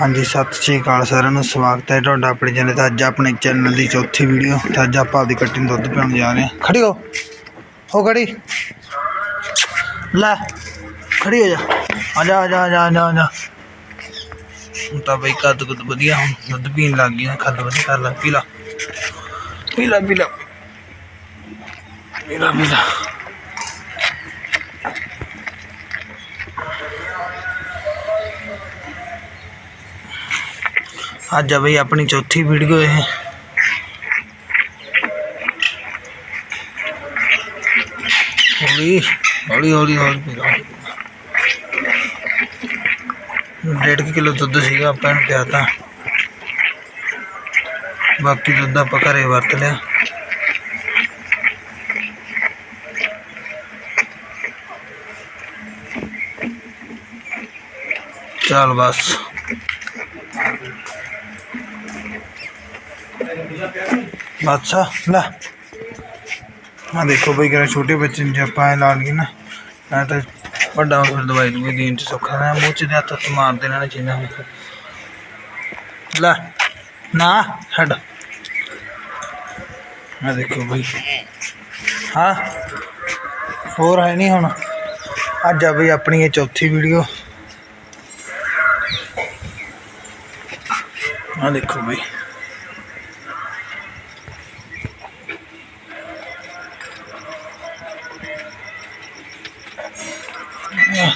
ਹਾਂਜੀ, ਸਤਿ ਸ਼੍ਰੀ ਅਕਾਲ ਸਾਰਿਆਂ ਨੂੰ, ਸਵਾਗਤ ਹੈ ਤੁਹਾਡਾ ਆਪਣੇ ਚੈਨਲ ਤੇ। ਅੱਜ ਆਪਣੇ ਚੈਨਲ ਦੀ ਚੌਥੀ ਵੀਡੀਓ ਤੇ ਅੱਜ ਆਪਾਂ ਆਪਦੀ ਕੱਟੀ ਨੂੰ ਦੁੱਧ ਪਿਆਉਣ ਜਾ ਰਹੇ ਹਾਂ। ਖੜੀ ਹੋ। ਹੋ ਖੜੀ। ਲੈ, ਖੜੀ ਹੋ ਜਾ। ਆ ਜਾ ਆ ਜਾ ਆ ਜਾ ਆ ਜਾ ਹੁਣ ਤਾਂ ਬਈ ਕੱਦ ਕੁੱਦ ਵਧੀਆ ਹੁਣ, ਦੁੱਧ ਪੀਣ ਲੱਗ ਗਈ ਕੱਦ ਵਧੀਆ ਕਰ ਲੱਗ ਪੀ ਲਾ। ਪੀ ਲਾ ਪੀ ਲਾ। ਪੀ ਲਾ ਪੀ ਲਾ। ਅੱਜ ਆ ਬਈ ਆਪਣੀ ਚੌਥੀ ਵੀਡੀਓ ਇਹ ਹੌਲੀ ਹੌਲੀ ਹੌਲੀ ਹੌਲੀ ਪੀ ਲਓ ਡੇਢ ਕੁ ਕਿਲੋ ਦੁੱਧ ਸੀਗਾ ਆਪਾਂ ਨੂੰ ਪਿਆ ਤਾਂ ਬਾਕੀ ਦੁੱਧ ਆਪਾਂ ਘਰੇ ਵਰਤ ਲਿਆ ਚੱਲ ਬਸ ਅੱਛਾ, ਲੈ। ਆ ਦੇਖੋ ਬਈ ਕਿਹੜਾ ਛੋਟੇ ਬੱਚੇ ਨੂੰ ਜੇ ਆਪਾਂ ਐਂ ਲਾ ਲਈਏ ਨਾ। ਵੱਡਾ ਫਿਰ ਦਵਾਈ ਦੂਈ ਦੇਣ ਚ ਸੌਖਾ ਨਾ ਮੂੰਹ ਚ ਦੇ ਹੱਥ ਹੱਥ ਮਾਰ ਦੇਣਾ ਨੇ ਜਿੰਨਾ ਵੀ ਲੈ, ਨਾ ਹਟ ਆ ਦੇਖੋ ਬਈ। ਹਾਂ, ਹੋਰ ਹੈ ਨਹੀਂ ਹੁਣ। ਅੱਜ ਆ ਬਈ ਆਪਣੀ ਇਹ ਚੌਥੀ ਵੀਡੀਓ ਆ ਦੇਖੋ ਬਈ। Ah.